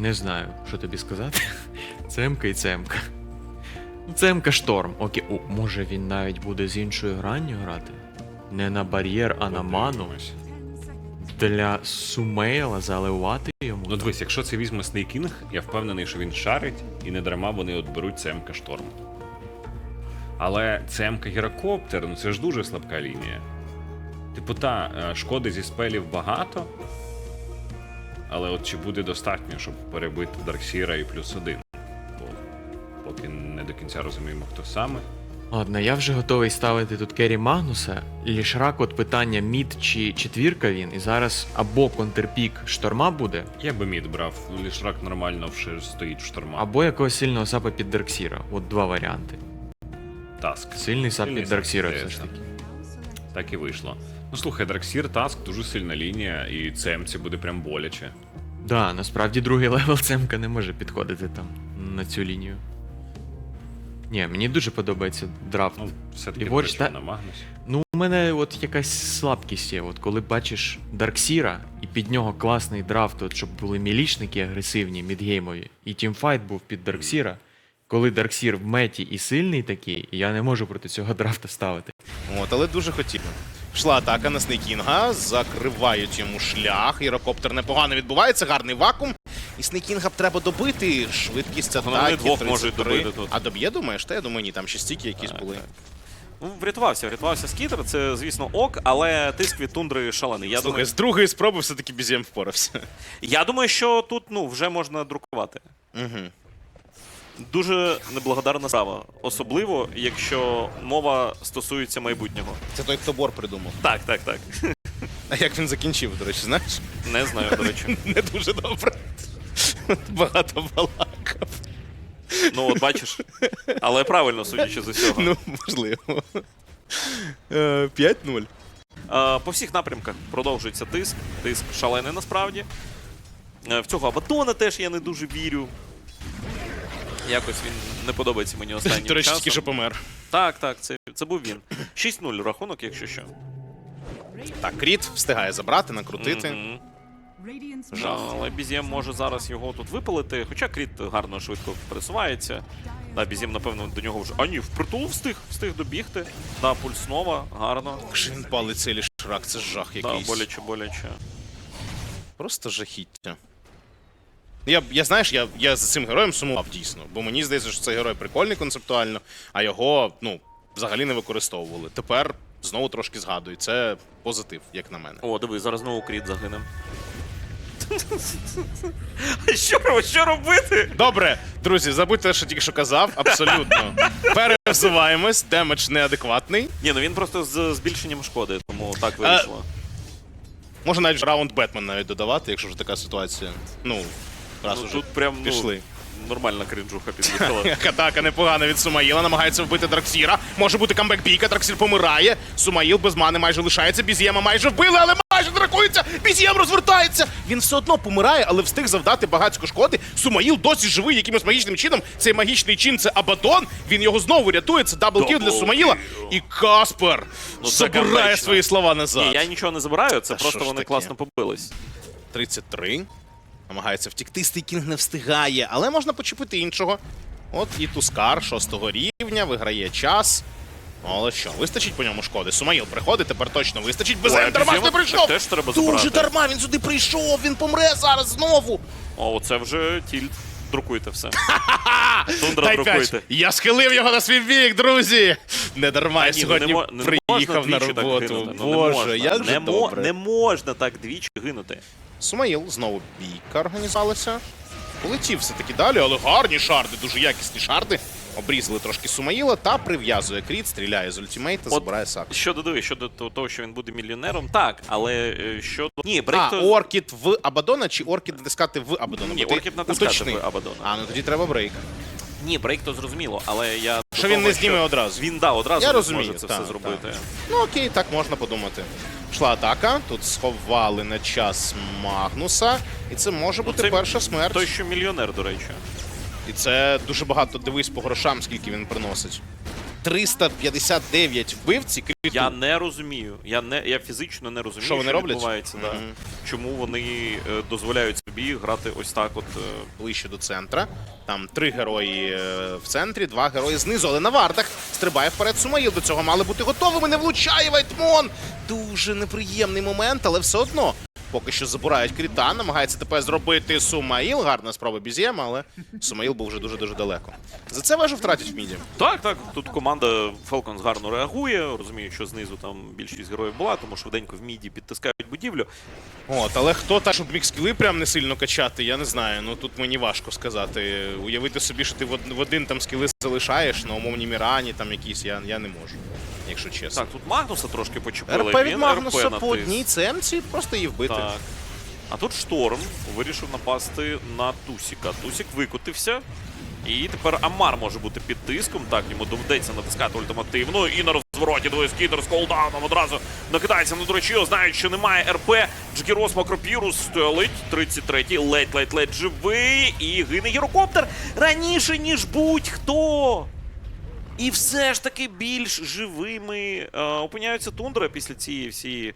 Не знаю, що тобі сказати. Цемка і цемка. Цемка шторм. Окей, о, може він навіть буде з іншою гранню грати? Не на бар'єр, а на ману. Для Сумейла заливати йому. Ну дивись, якщо це візьме Снейкінг, я впевнений, що він шарить, і не дарма вони от беруть ЦМК Шторм. Але ЦМК Гірокоптер, ну це ж дуже слабка лінія. Типу, та, е, шкоди зі спелів багато. Але от чи буде достатньо, щоб перебити Дарксіра і плюс один? Бо поки не до кінця розуміємо, хто саме. Ладно, я вже готовий ставити тут Керрі Магнуса. Лішрак, от питання мід чи четвірка він, і зараз або контрпік шторма буде, Я би мід брав, Лішрак нормально вже стоїть в шторма. або якогось сильного сапа під Дарксіра. От два варіанти. Таск. Сильний сап Сильний під сап, Дарксіра все ж таки. Так і вийшло. Ну слухай, Дарксір Таск дуже сильна лінія, і ЦМці буде прям боляче. Да, насправді другий левел цемка не може підходити там на цю лінію. Ні, мені дуже подобається драфт. Ну, все-таки та- на Магнус. Ну, у мене от якась слабкість є. От коли бачиш Дарксіра, і під нього класний драфт, от, щоб були мілішники агресивні, мідгеймові, і тімфайт був під Дарксіра. Коли Дарксір в меті і сильний такий, я не можу проти цього драфта ставити. От, але дуже хотів. Йшла атака на Снейкінга, закривають йому шлях. Ірокоптер непогано відбувається, гарний вакуум. І Снейкінга б треба добити. Швидкість Вони двох 33. можуть добити тут. А доб'є, думаєш? Та я думаю, ні, там ще стільки якісь Так, були. так. Ну, врятувався, врятувався скітер, це, звісно, ок, але тиск від тундри шалений. Я Слухай, думаю, з другої спроби все-таки Бізєм впорався. я думаю, що тут ну, вже можна друкувати. Угу. Дуже неблагодарна справа. Особливо, якщо мова стосується майбутнього. Це той, хто бор придумав. Так, так, так. А як він закінчив, до речі, знаєш? Не знаю, до речі. Не дуже добре. Багато балакав. Ну, от бачиш. Але правильно, судячи з усього. Ну, можливо. Е, 5-0. Е, По всіх напрямках продовжується тиск. Тиск шалений насправді. Е, В цього Абадона теж я не дуже вірю. Якось він не подобається мені останнім До речі, тільки що помер. Так, так, це, це був він. 6-0 рахунок, якщо що. Так, Кріт встигає забрати, накрутити. Мгм. Жах. Але Бізєм може зараз його тут випалити, хоча Кріт гарно швидко пересувається. Да, Бізєм, напевно, до нього вже. А ні, впритул встиг, встиг добігти. Да, пульснова, гарно. Як він палить цей лішрак, це жах Да, якийсь. боляче, боляче. Просто жахіття. Я, я знаєш, я, я за цим героєм сумував дійсно, бо мені здається, що цей герой прикольний концептуально, а його, ну, взагалі не використовували. Тепер знову трошки згадую. Це позитив, як на мене. О, диви, зараз знову Кріт загине. що, що робити? Добре, друзі, забудьте, що тільки що казав. Абсолютно. Пересуваємось, демедж неадекватний. Ні, ну він просто з збільшенням шкоди, тому так вийшло. Можна навіть раунд Бетмен навіть додавати, якщо вже така ситуація. Ну, раз ну, уже тут прям ну, пішли. нормальна кринжуха під'їхала. Атака непогана від Сумаїла, намагається вбити Драксіра. Може бути камбек бійка, Драксір помирає. Сумаїл без мани майже лишається. Біз'єма майже вбили, але майже дракується. Біз'єм розвертається. Він все одно помирає, але встиг завдати багатько шкоди. Сумаїл досі живий якимось магічним чином. Цей магічний чин це Абадон. Він його знову рятує. Це даблкіл для Сумаїла. І Каспер Ну, забирає свої слова назад. Ні, я нічого не забираю, це Та просто вони таке? класно побились. 33. Намагається втікти, Стейкінг не встигає, але можна почепити іншого. От і Тускар шостого рівня, виграє час. Ну, Але що, вистачить по ньому шкоди? Сумаїл приходить, тепер точно вистачить. Без Ой, дарма Бізєма прийшов! теж треба Дуже дарма, він сюди прийшов, він помре зараз знову. О, це вже тільт. Друкуйте все. Тундра друкуйте. Я схилив його на свій бік, друзі! Не дарма я ну сьогодні не не приїхав на роботу. ну, не як не, мо- добре. не можна так двічі гинути. Сумаїл знову бійка організувалася. Полетів все-таки далі, але гарні шарди, дуже якісні шарди. Обрізали трошки Сумаїла та прив'язує кріт, стріляє з ультімейта, забирає сак. Щодо диви, щодо то- того, що він буде мільйонером, так, але е, щодо. Ні, брейк А. Оркід в Абадона чи Оркід натискати в Абадона? Ні, Бо ти Оркід натискати уточни. в Абадона. А, ну тоді треба брейк. Ні, брейк то зрозуміло, але я. Що він не зніме одразу. Він да, одразу Я не розумію, зможе це так, все зробити. так. Ну окей, так можна подумати. Пішла атака, тут сховали на час Магнуса, і це може бути Ну, це перша смерть. Той, що мільйонер, до речі. І це дуже багато дивись по грошам, скільки він приносить. 359 вбивці. криту. Я не розумію. Я не я фізично не розумію, Що вони роблять? відбувається. Да. Чому вони е, дозволяють собі грати ось так, от е, ближче до центра. Там три герої е, в центрі, два герої знизу, але на вартах стрибає вперед Сумаїл. До цього мали бути готовими. Не влучає Вайтмон. Дуже неприємний момент, але все одно. Поки що забирають кріта, намагається тепер зробити Сумаїл. Гарна спроба Бізєма, але Сумаїл був вже дуже-дуже далеко. За це вежу втратять в міді. Так, так. Тут команда Falcons гарно реагує. Розумію, що знизу там більшість героїв була, тому швиденько в міді підтискають будівлю. От, але хто так, щоб міг скіли прям не сильно качати, я не знаю. Ну тут мені важко сказати. Уявити собі, що ти в в один там скіли залишаєш на умовній Мірані, там якісь, я, я не можу, якщо чесно. Так, тут Магнуса трошки почепили. РП від Магнуса РП по одній цемці, просто її вбити. Так. А тут шторм вирішив напасти на Тусіка. Тусік викотився. І тепер Амар може бути під тиском. Так, йому доведеться натискати ультимативно. І на розвороті двоє скітер з колдауном одразу накидається на Дрочіо. Знають, що немає РП. Джгірос Макропірус стелить. 33-й, ледь-ледь-ледь живий. І гине гірокоптер раніше, ніж будь-хто. І все ж таки більш живими е, опиняються тундра після цієї всієї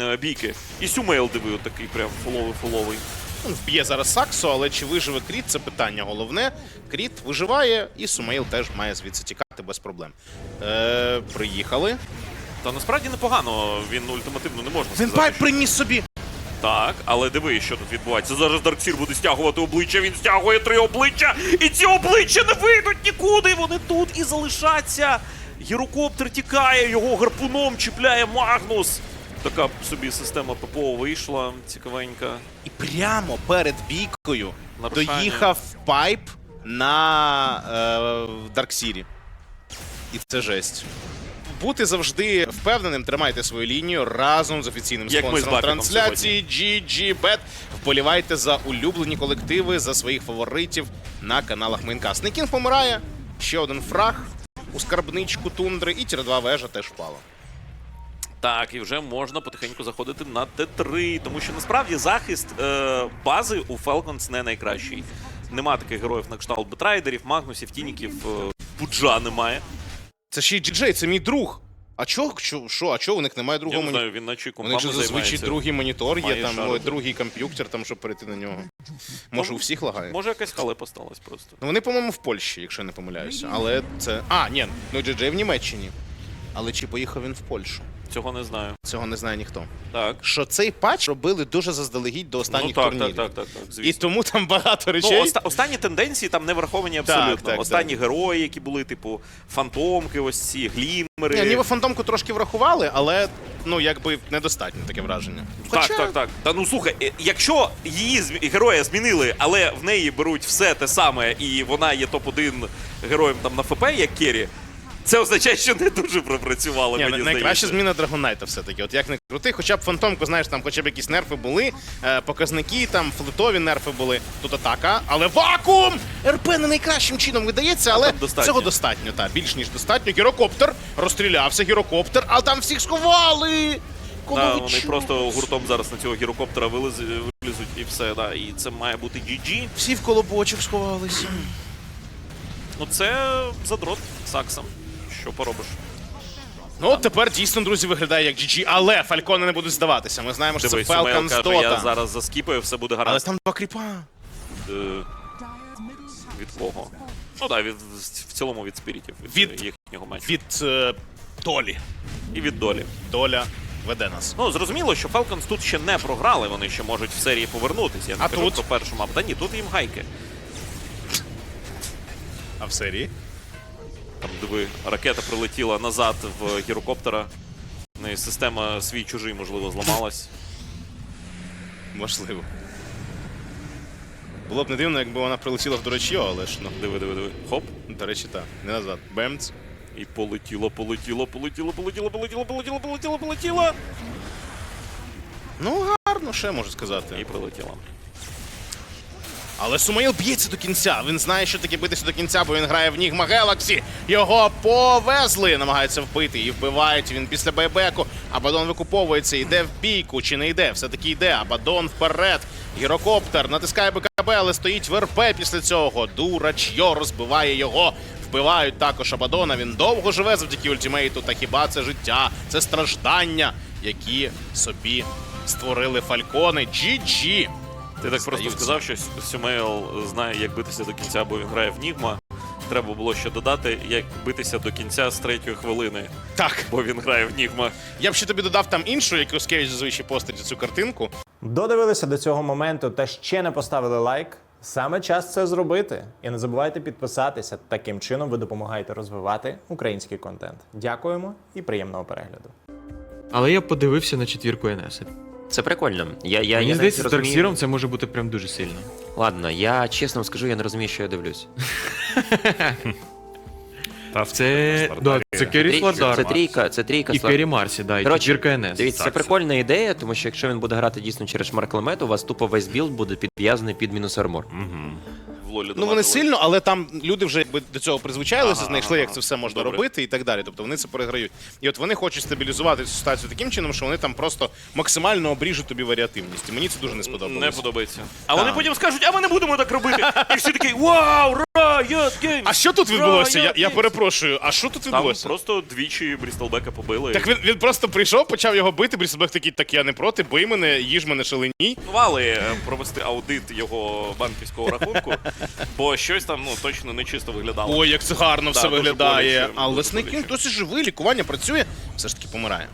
е, бійки. І Сюмейл диви, такий прям фуловий-фуловий. Він вб'є зараз Саксу, але чи виживе Кріт, це питання головне. Кріт виживає, і Сумейл теж має звідси тікати без проблем. Е, приїхали. Та насправді непогано, він ультимативно не можна Він сказати. пайп що- приніс собі. Так, але диви, що тут відбувається. Зараз Дарксір буде стягувати обличчя, він стягує три обличчя, і ці обличчя не вийдуть нікуди. Вони тут і залишаться. Гірокоптер тікає, його гарпуном чіпляє Магнус. Така собі система ППО вийшла, цікавенька. І прямо перед бійкою Нарушання. доїхав пайп на е, Дарксірі. І це жесть. Бути завжди впевненим, тримайте свою лінію разом з офіційним Як спонсором трансляції GGBet. Вболівайте за улюблені колективи, за своїх фаворитів на каналах Майнкаст. Некін помирає. Ще один фраг у скарбничку тундри, і тір 2 вежа теж впала. Так, і вже можна потихеньку заходити на Т3, тому що насправді захист е, бази у Falcons не найкращий. Нема таких героїв на кшталт Бетрайдерів, Магнусів, Тініків, е, Пуджа немає. Це ще й діджей, це мій друг. А чого? Що, що? А чого у них немає Я другого не монітора? знаю, він наче У компами них же зазвичай займається. другий монітор є, Має там шарити. ой, другий комп'ютер, там, щоб перейти на нього. Може, у всіх лагає? Може, якась халепа сталася просто. Ну вони, по-моєму, в Польщі, якщо я не помиляюся. Але це. А, ні, ну Джей в Німеччині. Але чи поїхав він в Польщу? Цього не знаю. Цього не знає ніхто. Так. Що цей патч робили дуже заздалегідь до останніх ну, так, турнірів. так, так, так, так, І тому там багато Ну, речей. оста- останні тенденції там не враховані абсолютно. так, останні герої, які були, типу, фантомки, ось ці, глімери. Ні, ніби фантомку трошки врахували, але ну якби недостатньо таке враження. Так, так, так. Та ну слухай, е, якщо її зм- героя змінили, але в неї беруть все те саме, і вона є топ-1 героєм там на ФП, як Керрі, це означає, що не дуже пропрацювали. Ні, мені найкраща здається. зміна Драгонайта все-таки. От як не крути, хоча б фантомку, знаєш, там хоча б якісь нерфи були, е, показники, там флетові нерфи були, тут атака, але вакуум! РП не найкращим чином видається, але там достатньо. цього достатньо, так, більш ніж достатньо. Гірокоптер розстрілявся, гірокоптер, а там всіх сховали! Кого Да, ви вони чуєте? просто гуртом зараз на цього гірокоптера вилез- вилізуть і все, да. І це має бути GG. Всі в колобочок сховалися. Ну це задрот Сакса. Що поробиш? Ну, от тепер дійсно, друзі, виглядає як GG, але Фалькони не будуть здаватися. Ми знаємо, що Дивись, це Сумейл Falcons каже, я зараз заскіпаю, все буде гаразд. Але там два кріпа. Е, від кого? Ну так, від, в цілому від спірітів, від, Від- їхнього матчу. Від е, долі. І від долі. Доля веде нас. Ну, зрозуміло, що Falcons тут ще не програли, вони ще можуть в серії повернутися. Я не А кажу тут? про першу мапу. Та ні, тут їм гайки. А в серії? Там, диви, ракета прилетіла назад в гірокоптера. В неї система свій чужий, можливо, зламалась. Можливо. Було б не дивно, якби вона прилетіла в дурачьо, але ж ну, Диви, диви, диви. Хоп. до речі, так. Не назад. Бемц. І полетіло, полетіло, полетіло, полетіло, полетіло, полетіло, полетіло, полетіло. Ну, гарно, ще можу сказати. І прилетіло. Але Сумаїл б'ється до кінця. Він знає, що таке битися до кінця, бо він грає в Нігма Гелаксі. Його повезли, намагаються вбити. І вбивають він після байбеку. Абадон викуповується, йде в бійку, чи не йде? Все-таки йде. Абадон вперед. Гірокоптер натискає БКБ, але стоїть в РП після цього. Дурачьо розбиває його Вбивають також Абадона. Він довго живе завдяки ультимейту. Та хіба це життя, це страждання, які собі створили фалькони. GG. Ти так просто сказав, що Сюмейл знає, як битися до кінця, бо він грає в Нігма. Треба було ще додати, як битися до кінця з третьої хвилини, Так, бо він грає в Нігма. я б ще тобі додав там іншу, як Юскевич зазвичай постить цю картинку. Додивилися до цього моменту та ще не поставили лайк. Саме час це зробити. І не забувайте підписатися. Таким чином ви допомагаєте розвивати український контент. Дякуємо і приємного перегляду. Але я подивився на четвірку НС. Це прикольно. Я, я, Мені я здається, з Дарксіром це може бути прям дуже сильно. Ладно, я чесно вам скажу, я не розумію, що я дивлюсь. Та Це, да, це Керрі Сладар. Це трійка, це трійка І Керрі Марсі, да, і Коротше, НС. Дивіться, це прикольна ідея, тому що якщо він буде грати дійсно через шмарклемет, у вас тупо весь білд буде підв'язаний під мінус армор. В лолі Ну вони сильно, але там люди вже якби до цього призвичайлися, Ага, знайшли, ага, як це все можна добре. робити і так далі. Тобто вони це переграють. І от вони хочуть стабілізувати цю ситуацію таким чином, що вони там просто максимально обріжуть тобі варіативність. І мені це дуже не сподобалося. Не подобається. А Так. вони потім скажуть, а ми не будемо так робити. І всі такі вау, Riot Games! А що тут відбулося? Я, я перепрошую, а що тут Там відбулося? просто двічі Брістелбека побили. Так він, він просто прийшов, почав його бити, Брісбек такий, так я не проти, бий мене, їж мене шаленій. Планували е, провести аудит його банківського рахунку, бо щось там ну точно не чисто виглядало. Ой, як це гарно все виглядає. Але Снейкінг досі живий, лікування працює, все ж таки помирає.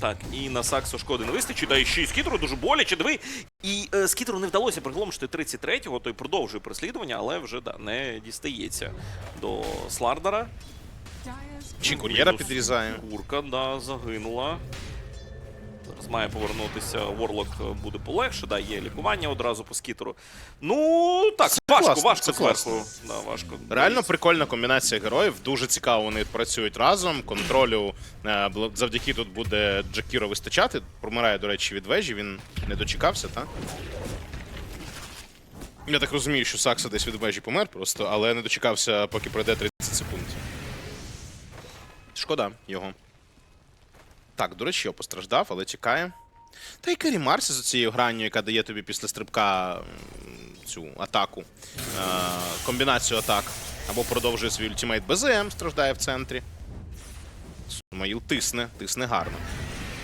Так, і на Саксу шкоди не вистачить, і ще й скітеру дуже боляче. Диви. І е, скітеру не вдалося приголомшити 33-го, той продовжує переслідування, але вже да, не дістається до Слардера. Чи кур'єра підрізає. Курка, да, загинула. Зараз має повернутися. Ворлок буде полегше, да, є лікування одразу по скітеру. Ну, так, Це важко, класно, важко це зверху. Да, важко. Реально прикольна комбінація героїв. Дуже цікаво, вони працюють разом. Контролю е, завдяки тут буде Джакіро вистачати. Промирає, до речі, від вежі. Він не дочекався, так? Я так розумію, що Сакса десь від вежі помер просто, але не дочекався, поки пройде 30 секунд. Шкода його. Так, до речі, я постраждав, але тікає. Та й Керрі Марсі з цією гранню, яка дає тобі після стрибка цю атаку, е, комбінацію атак. Або продовжує свій ультимейт БЗМ, страждає в центрі. Сумаїл тисне, тисне гарно.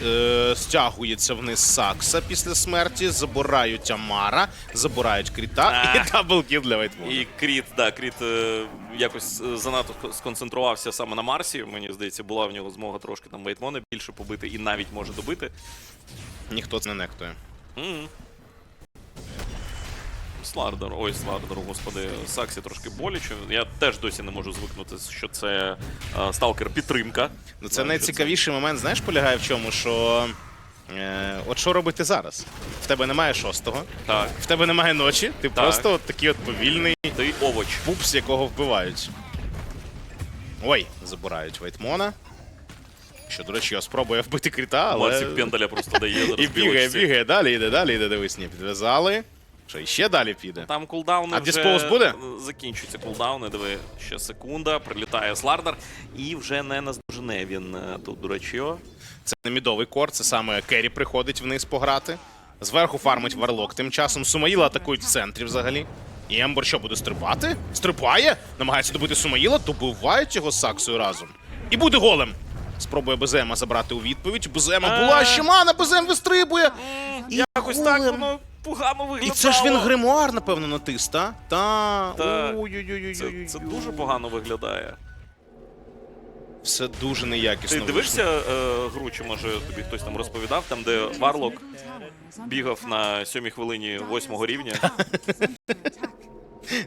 Е, стягується вниз Сакса після смерті, забирають Амара, забирають Кріта А. і даблкіл для Вайтмона. І Кріт, да, Кріт е, якось занадто сконцентрувався саме на Марсі. Мені здається, була в нього змога трошки там Вейтмона більше побити і навіть може добити. Ніхто це не нехтує. М. Слардер, ой, Слардер, господи, Саксі трошки боляче. Я теж досі не можу звикнути, що це е, сталкер підтримка. Ну, це найцікавіший момент, знаєш, полягає в чому, що. Е, от що робити зараз? В тебе немає шостого, Так, в тебе немає ночі, ти просто от такий от повільний ти овоч. пупс, якого вбивають. Ой, забирають Вайтмона. Що, до речі, його спробує вбити кріта, але. Марсік Пендаля просто дає зараз І бігає, бігає, далі йде, далі йде, дивись, ні, підв'язали. Що ще далі піде. Там кулдауни А вже буде? закінчуються кулдауни, диви, ще секунда, прилітає Слардер, і вже не наздожене він е, тут дурачо. Це не мідовий кор, це саме Керрі приходить вниз пограти. Зверху фармить варлок. Тим часом Сумаїла атакують в центрі взагалі. І Ембер що буде стрибати? Стрибає, намагається добити Сумаїла, добивають його Саксою разом. І буде голем. Спробує Безема забрати у відповідь. Безема була ще мана, Безем вистрибує. Якось так воно погано І це ж він гримуар, напевно, натис, та? Та. Та. Ой-ой-ой-ой-ой. Це, це дуже погано виглядає. Все дуже неякісно. Ти дивишся е, гру, чи може тобі хтось там розповідав, там де Варлок бігав на сьомій хвилині восьмого рівня.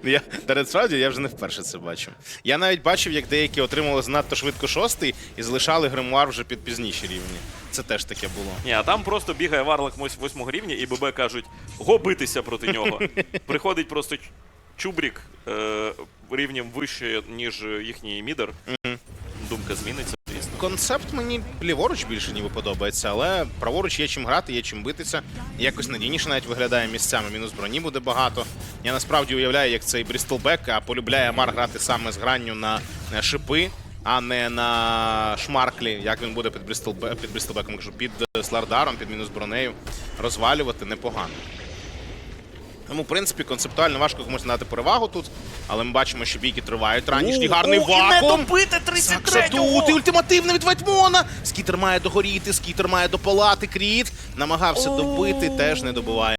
Я перед справді я вже не вперше це бачу. Я навіть бачив, як деякі отримали занадто швидко шостий і залишали гримуар вже під пізніші рівні. Це теж таке було. Ні, а там просто бігає Варлок вось- восьмого рівня, і ББ кажуть, го битися проти нього. Приходить просто Чубрік е, рівнем вище, ніж їхній мідер. Думка зміниться. Концепт мені ліворуч більше ніби подобається, але праворуч є чим грати, є чим битися. Якось надійніше навіть виглядає місцями. Мінус броні буде багато. Я насправді уявляю, як цей Брістолбек а полюбляє Амар грати саме з гранню на шипи, а не на шмарклі. Як він буде під Брістолбе під Брістолбеком, кажу, під е, Слардаром, під мінус бронею розвалювати непогано. Тому, в принципі, концептуально важко комусь надати перевагу тут, але ми бачимо, що бійки тривають. Ранішній гарний вакуум. добити Сакса 33-го! тут і ультимативний від Вайтмона. Скітер має догоріти, скітер має допалати. Кріт намагався добити, теж не добиває.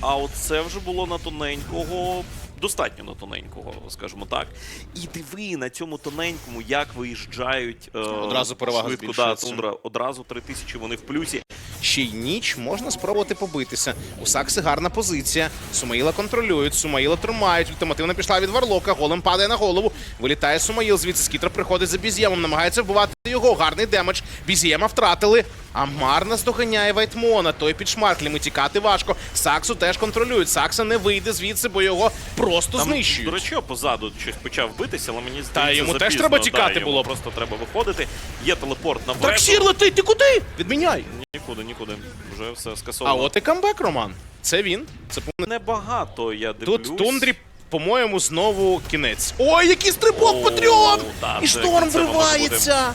А от це вже було на тоненького. Достатньо на тоненького, скажімо так. І диви на цьому тоненькому, як виїжджають е, Одразу перевага швидко, да, тундра. Одразу 3000 вони в плюсі. Ще й ніч можна спробувати побитися. У Сакси гарна позиція. Сумаїла контролюють, Сумаїла тримають. Ультимативна пішла від Варлока. Голем падає на голову. Вилітає Сумаїл. Звідси скітер приходить за Бізємом, намагається вбивати його. Гарний демедж. Бізєма втратили. А Мар наздоганяє Вайтмона. Той під шмарклями тікати важко. Саксу теж контролюють. Сакса не вийде звідси, бо його просто Там, знищують. До речі, позаду щось почав битися, але мені здається, Та йому теж треба тікати да, йому було. Просто треба виходити. Є телепорт на Траксір вежу. летить, ти куди? Відміняй. Нікуди, нікуди. Вже все скасовано. А от і камбек, Роман. Це він. Це Небагато я дивлюсь. Тут тундрі, по-моєму, знову кінець. Ой, який стрибок Патріон! І шторм вривається.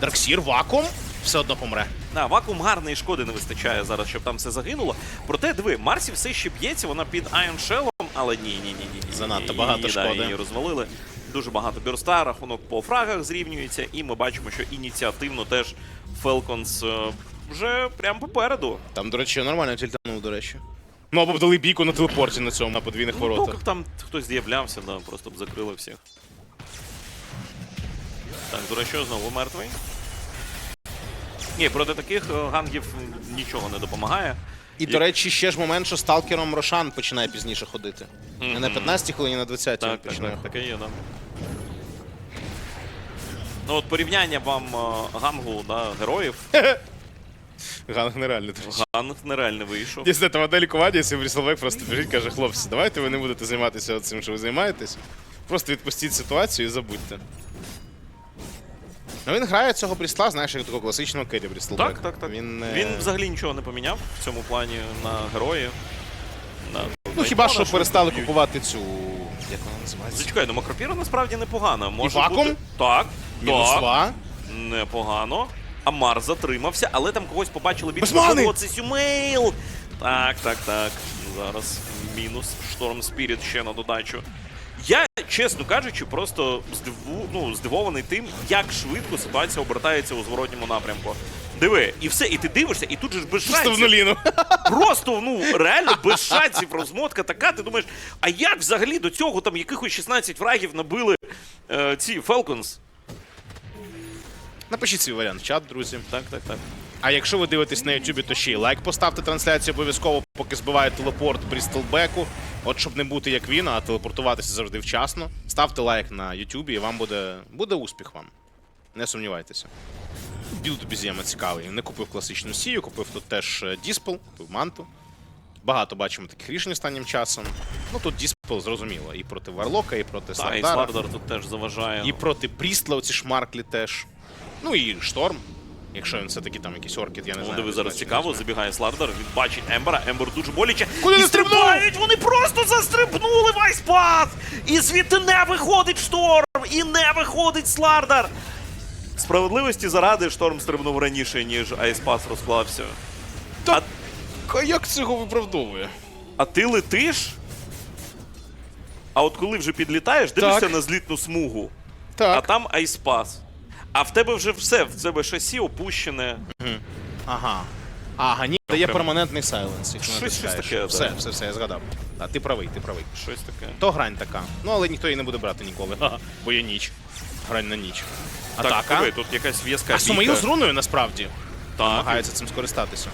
Дарксір вакуум все одно помре. Да, вакуум гарної шкоди не вистачає зараз, щоб там все загинуло. Проте, диви, Марсі все ще б'ється, вона під Iron Shell, але ні, ні, ні, ні. ні, Занадто багато ні, шкоди. Да, її розвалили. Дуже багато бюрста, рахунок по фрагах зрівнюється, і ми бачимо, що ініціативно теж е, вже прямо попереду. Там, до речі, нормально тільтанув, до речі. Ну, або б дали бійку на телепорті на цьому на подвійних Ну, воротах. поки б там хтось з'являвся, да, просто б закрили всіх. Так, до речі, знову мертвий. Ні, проти таких е, гангів нічого не допомагає. І, до речі, ще ж момент, що сталкером Рошан починає пізніше ходити. Не на 15 хвилині, а на 20 він Так, так, починає так, ходити. таке є, да. Ну от порівняння вам е, гангу, да, героїв. Ганг нереально, до речі. Ганг нереально вийшов. Десь там одне лікування, якщо Брісловек просто біжить, каже, хлопці, давайте ви не будете займатися цим, що ви займаєтесь. Просто відпустіть ситуацію і забудьте. Ну він грає цього Брісла, знаєш, як такого класичного керрі Брісловек. Так, так, так. Він, е, Він взагалі нічого не поміняв в цьому плані на герої. На Ну хіба що перестали купувати цю. Як вона називається? Зачекай, ну макропіра насправді непогана. Може вакуум? бути... Так, Мінус так. два. Непогано. Амар затримався, але там когось побачили більше. Без мани! Можливо, це Сюмейл. Так, так, так. Зараз мінус Шторм Спіріт ще на додачу. Я, чесно кажучи, просто здиву... ну, здивований тим, як швидко ситуація обертається у зворотньому напрямку. Диви, і все, і ти дивишся, і тут же ж без Просто в шансів. нуліну. Просто ну реально без шансів розмотка така. Ти думаєш, а як взагалі до цього там якихось 16 фрагів набили е, ці Falcons? Напишіть свій варіант в чат, друзі. Так, так, так. А якщо ви дивитесь на Ютубі, то ще й лайк поставте трансляцію обов'язково, поки збиває телепорт Брістелбеку. От щоб не бути як він, а телепортуватися завжди вчасно. Ставте лайк на Ютубі, і вам буде, буде успіх вам. Не сумнівайтеся. Білд Бізєма цікавий. Не купив класичну сію, купив тут теж е, Діспел, купив манту. Багато бачимо таких рішень останнім часом. Ну тут Діспел зрозуміло. І проти Варлока, і проти Та, і Слардара, Слардар тут теж заважає. і проти Прістла оці шмарклі теж. Ну і Шторм. Якщо він все-таки там якийсь оркід, я не Ну, знаю. диви, зараз цікаво, забігає Слардар, він бачить Ембера, Ембер дуже боляче. Куди і стрибнув? стрибають, вони просто застрибнули в айспас! І звідти не виходить шторм, і не виходить Слардар. Справедливості заради шторм стрибнув раніше, ніж айспас розклався. Так, а як цього виправдовує? А ти летиш? А от коли вже підлітаєш, дивишся Так. на злітну смугу, а Так. там айспас. А в тебе вже все, в тебе шасі опущене. Ага. Ага, ні, дає прям- перманентний сайленс, якщо Щось- щось натискаєш. таке, Все, да. все, все, я згадав. А ти правий, ти правий. Щось таке. То грань така. Ну, але ніхто її не буде брати ніколи. Ага, бо є ніч. Грань на ніч. Так, Атака. тут якась в'язка. а Сумаїл бійка. з руною насправді Так. намагається цим скористатися.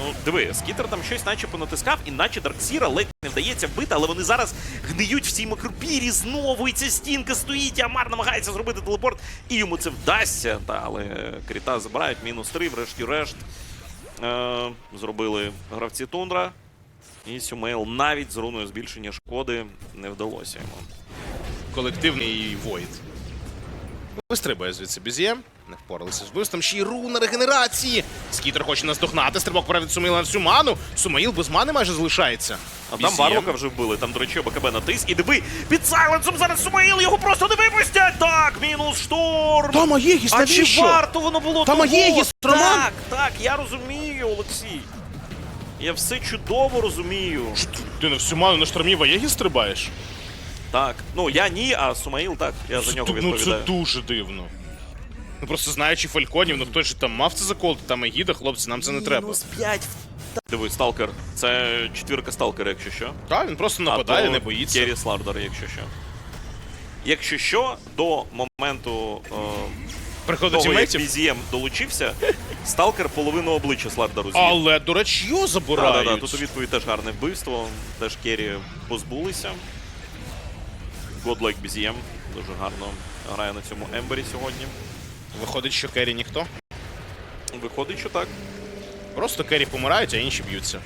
Ну, диви, скітер там щось наче понатискав, і наче Дарксіра ледь не вдається вбити, але вони зараз гниють в цій макропірі знову, і ця стінка стоїть, і Амар намагається зробити телепорт, і йому це вдасться. Та, але кріта забирають, мінус 3, врешті-решт. Е, зробили гравці Тундра. І Сюмейл навіть з руною збільшення шкоди не вдалося йому. Колективний Void. Вистрибує звідси Бізє. Не впоралися з вбивством. Ще й руна регенерації. Скітер хоче наздогнати. Стрибок вперед від Сумаїла на всю ману. Сумаїл без мани майже залишається. А там Бізєм. Варлока вже вбили, там, до речі, ОБКБ натис. І диви, під сайленсом зараз Сумаїл, його просто не випустять! Так, мінус шторм! Там Аєгіс, А чи варто воно було Там? Аєгіс, Роман! Так, так, я розумію, Олексій. Я все чудово розумію. Ти на всю ману на штормі Ваєгі стрибаєш? Так. Ну я ні, а Сумаїл так. Я за нього Ду- ну це дуже дивно. Ну просто знаючи фальконів, ну хтось же там мав це заколти, там Егіда, хлопці, нам це не треба. Мінус 5. Дивись, сталкер. Це четвірка сталкера, якщо що. Так, він просто нападає, не боїться. Керрі Слардер, якщо що. Якщо що, до моменту е, Приходить того, як тімейтів. BZM долучився, сталкер половину обличчя Слардеру з'їв. Але дурачьо Да, забирають. да, да, тут у відповідь теж гарне вбивство. Теж Керрі позбулися. Godlike BZM дуже гарно грає на цьому Ембері сьогодні. Виходить, що Керрі ніхто. Виходить, що так. Просто Керрі помирають, а інші б'ються.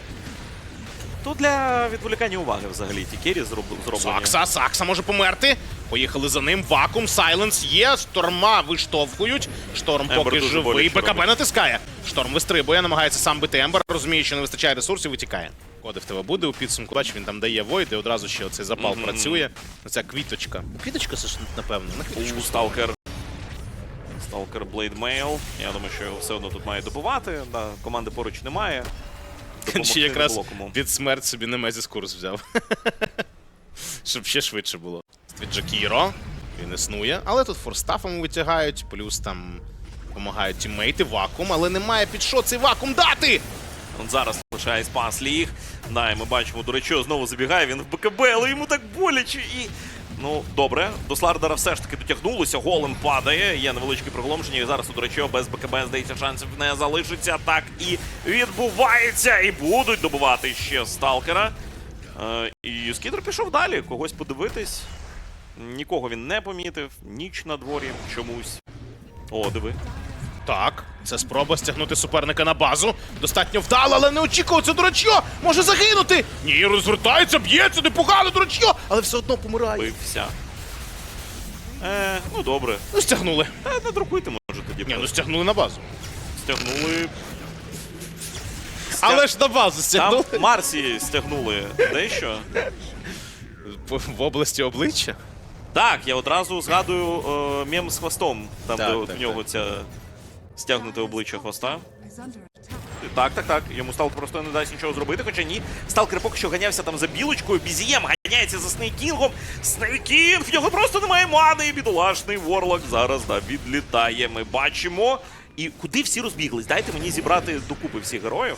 Тут для відволікання уваги взагалі ті Керрі зроб... зроблені. Сакса, Сакса може померти. Поїхали за ним. Вакуум, Сайленс є. Шторма виштовхують. Шторм Ембер поки живий. БКБ робить. натискає. Шторм вистрибує, намагається сам бити Ембер. Розуміє, що не вистачає ресурсів, витікає. Коди в тебе буде у підсумку. Бач, він там дає войд, і одразу ще оцей запал Мгм. працює. Оця квіточка. Квіточка це ж напевно. На квіточку. У Сталкер. Сталкер Блейд Мейл. Я думаю, що його все одно тут має добувати. Да, команди поруч немає. Чи якраз під смерть собі Немезіс курс взяв. Щоб ще швидше було. Від Джакіро. Він існує. Але тут форстафом витягають, плюс там допомагають тіммейти, вакуум, але немає під що цей вакуум дати! От зараз лишає спас ліг. Да, і ми бачимо, до речі, знову забігає він в БКБ, але йому так боляче і. Ну, добре, до Слардера все ж таки дотягнулося, голем падає, є невеличке приголомшення, і зараз, до речі, без БКБ, здається, шансів не залишиться. Так і відбувається, і будуть добувати ще сталкера. Е, і Скідер пішов далі, когось подивитись. Нікого він не помітив, ніч на дворі чомусь. О, диви. Так, це спроба стягнути суперника на базу. Достатньо вдало, але не очікував це дурачьо! Може загинути! Ні, розвертається, б'ється, непогано дурачьо, але все одно помирає. Бився. Е, ну добре. Ну, стягнули. Та надрукуйте, може тоді. Ні, ну стягнули на базу. Стягнули. Але ж на базу Там стягнули. Марсі стягнули дещо. В, в області обличчя. Так, я одразу згадую е, мем з хвостом, там, Так, де так, в нього так. ця стягнуте обличчя хвоста. Так, так, так. Йому Сталкер просто не дасть нічого зробити, хоча ні. Сталкер поки що ганявся там за білочкою, бізієм ганяється за Снейкінгом. Снейкінг! В нього просто немає мани. Бідолашний Ворлок зараз да, відлітає. Ми бачимо. І куди всі розбіглись? Дайте мені зібрати докупи всіх героїв.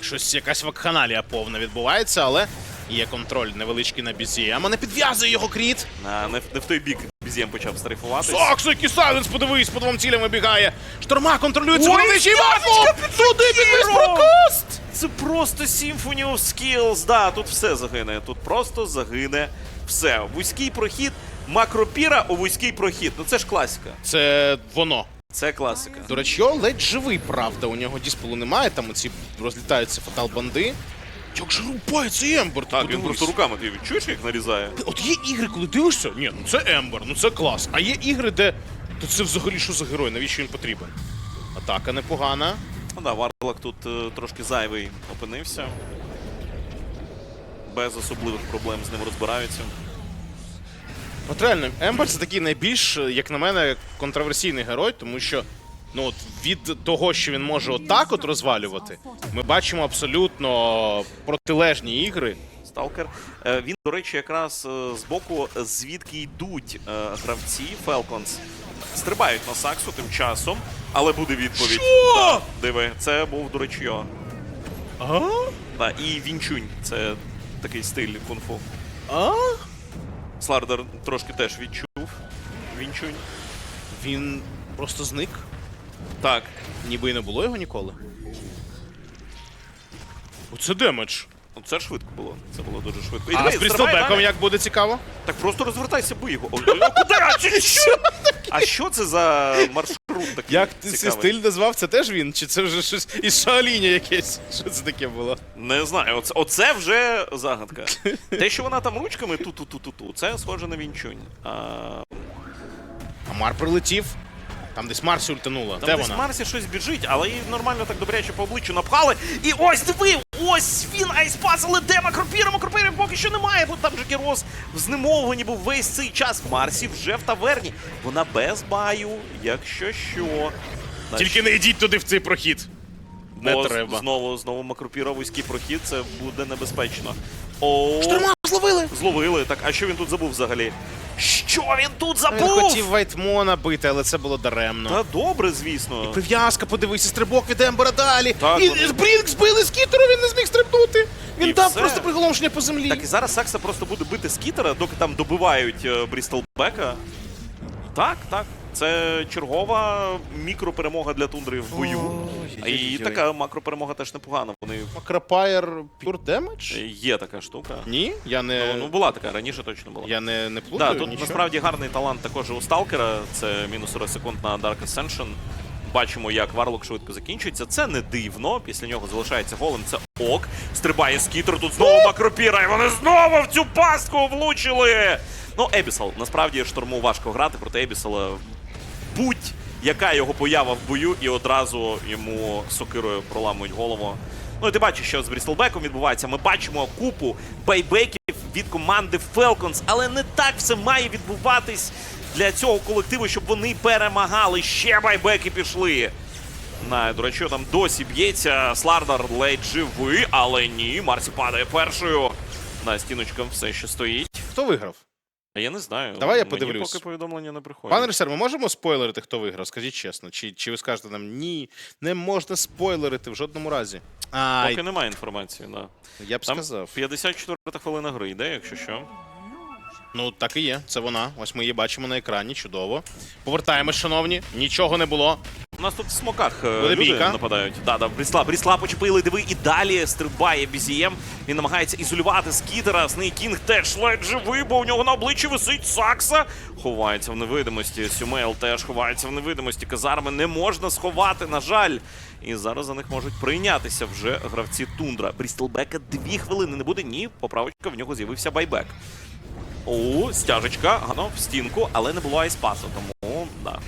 Щось якась вакханалія повна відбувається, але є контроль невеличкий на BZM, а не підв'язує його кріт. А, не, в- не в той бік бізієм почав стрейфуватись. Саксо, який сайленс, подивись, по двом цілям вибігає. Шторма контролює цю Ой! Туди підвіз Хіро! прокаст! Це просто Symphony of Skills. Да, тут все загине. Тут просто загине все. Вузький прохід, макропіра у вузький прохід. Ну це ж класика. Це воно. Це класика. До речі, ледь живий, правда. У нього діспелу немає, там оці розлітаються фатал-банди. Як же рубає цей Ембер? Так, він просто руками ти відчуєш, як нарізає. От є ігри, коли дивишся, ні, ну це Ембер, ну це клас. А є ігри, де. То це взагалі що за герой? Навіщо він потрібен? Атака непогана. Ну да, Варлок тут е, трошки зайвий опинився. Без особливих проблем з ним розбираються. От реально, Ембер це такий найбільш, е, як на мене, контроверсійний герой, тому що ну от від того, що він може отак от розвалювати, ми бачимо абсолютно протилежні ігри. Сталкер. Е, Він, до речі, якраз е, з боку, звідки йдуть е, гравці Falcons. Стрибають на Саксу тим часом, але буде відповідь. Да, диви, це був до речі. йо. А? Да, і Вінчунь. Це такий стиль кунг-фу. А? Слардер трошки теж відчув. Вінчунь. Він просто зник, Так. ніби і не було його ніколи. Оце демедж. Ну це швидко було. Це було дуже швидко. І А з стрибай Брістелбеком далі. як буде цікаво? Так просто розвертайся, бий його. Куди? А чи що? А що це за маршрут такий? Як ти цей цікавий? стиль назвав? Це теж він? Чи це вже щось із Шаоліня якесь? Що це таке було? Не знаю, оце, оце вже загадка. Те, що вона там ручками ту-ту-ту-ту-ту, це схоже на Вінчунь. А, Амар прилетів. Там десь Марсі ультанула. там Де десь вона? Марсі щось біжить, але її нормально так добряче по обличчю напхали. І ось диви! Ось він айспас, але де макропіра? Макропіра поки що немає, бо там же Герос в знемовленні був весь цей час. Марсі вже в таверні. Вона без баю, якщо що. Значить, Тільки не йдіть туди в цей прохід. Не Бо треба. знову знову макропіра вузький прохід, це буде небезпечно. О, Шторма зловили! зловили. Так, а що він тут забув взагалі? Що він тут Він забув? хотів Вайтмона бити, але це було даремно. Та добре, звісно. Прив'язка, подивися, стрибок від Ембера далі. Так, і вони- Брінк збили скітеру, він не зміг стрибнути. Він І дав все. просто приголомшення по землі. Так і зараз Сакса просто буде бити скітера, доки там добивають е, Брістелбека. Так, так. Це чергова мікроперемога для тундри в бою. І така макроперемога теж непогана. Вони Макрапайр Pure Damage? є така штука. Ні, я не. Ну, ну була така, раніше точно була. Я не, не плутаю. Да, тут нічого. насправді гарний талант також у Сталкера. Це мінус 40 секунд на Dark Ascension. Бачимо, як Варлок швидко закінчується. Це не дивно. Після нього залишається голем. Це ок. Стрибає скітер. Тут знову макропіра. І вони знову в цю пастку влучили. Ну, Ебісал. Насправді штурму важко грати проти Ебісала. Будь яка його поява в бою, і одразу йому сокирою проламують голову. Ну і ти бачиш, що з Брістелбеком відбувається. Ми бачимо купу байбеків від команди Falcons, але не так все має відбуватись для цього колективу, щоб вони перемагали. Ще байбеки пішли. На, до речі, там досі б'ється. Слардар ледь живий, але ні. Марсі падає першою. На стіночка все ще стоїть. Хто виграв? А я не знаю. Давай я Мені подивлюсь. поки повідомлення не приходять. Пане Режисер, ми можемо спойлерити, хто виграв? Скажіть чесно. Чи, чи ви скажете нам ні, не можна спойлерити в жодному разі. Ай, Поки немає інформації, да. я б Там сказав. 54 хвилина гри йде, якщо що. Ну, так і є. Це вона. Ось ми її бачимо на екрані. Чудово. Повертаємось, шановні. Нічого не було. У нас тут в смоках е, Буде люди бійка. нападають. Да, да, Брісла, Брісла почепили, диви, і далі стрибає BZM. Він намагається ізолювати скітера. Снейкінг теж ледь живий, бо у нього на обличчі висить Сакса. Ховається в невидимості. Сюмейл теж ховається в невидимості. Казарми не можна сховати, на жаль. І зараз за них можуть прийнятися вже гравці Тундра. Брістелбека дві хвилини не буде. Ні, поправочка, в нього з'явився байбек. О, стяжечка, гано в стінку, але не було айспасу, тому да.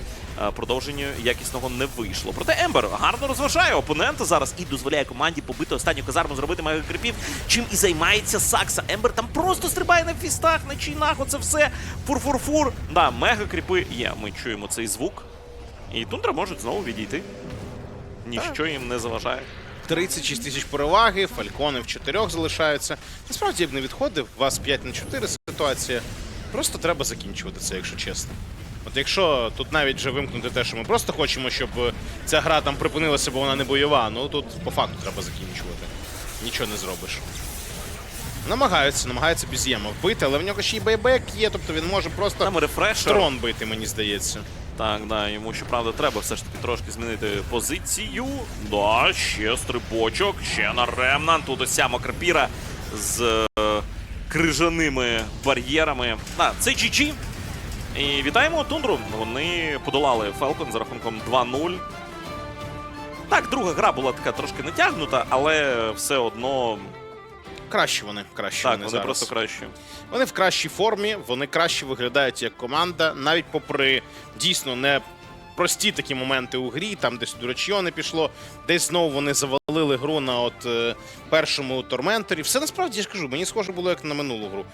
е, Продовження якісного не вийшло. Проте Ембер гарно розважає опонента зараз і дозволяє команді побити останню казарму, зробити мегакрипів, чим і займається Сакса. Ембер там просто стрибає на фістах, на чайнах, оце все. Фур-фур-фур. Да, мегакрипи є. Ми чуємо цей звук. І тундра можуть знову відійти. Ніщо їм не заважає. 36 тисяч переваги, фалькони в чотирьох залишаються. Насправді я б не відходив, у вас 5 на 4 ситуація. Просто треба закінчувати це, якщо чесно. От якщо тут навіть вже вимкнути те, що ми просто хочемо, щоб ця гра там припинилася, бо вона не бойова, ну тут по факту треба закінчувати. Нічого не зробиш. Намагаються, намагаються Біз'єма вбити, але в нього ще й байбек є, тобто він може просто Там трон бити, мені здається. Так, да, йому щоправда треба все ж таки трошки змінити позицію. Да, ще стрибочок, ще на ремнант. Тут сяма крапіра з е, крижаними бар'єрами. А, це GG. І вітаємо Тундру. Вони подолали Falcon за рахунком 2-0. Так, друга гра була така трошки натягнута, але все одно Кращі вони, кращі так, вони, вони зараз. просто кращі. Вони в кращій формі, вони краще виглядають як команда, навіть попри дійсно не прості такі моменти у грі, там десь дурачьо не пішло, десь знову вони завалили гру на от е, першому торменторі. Все насправді я ж кажу, мені схоже було як на минулу гру.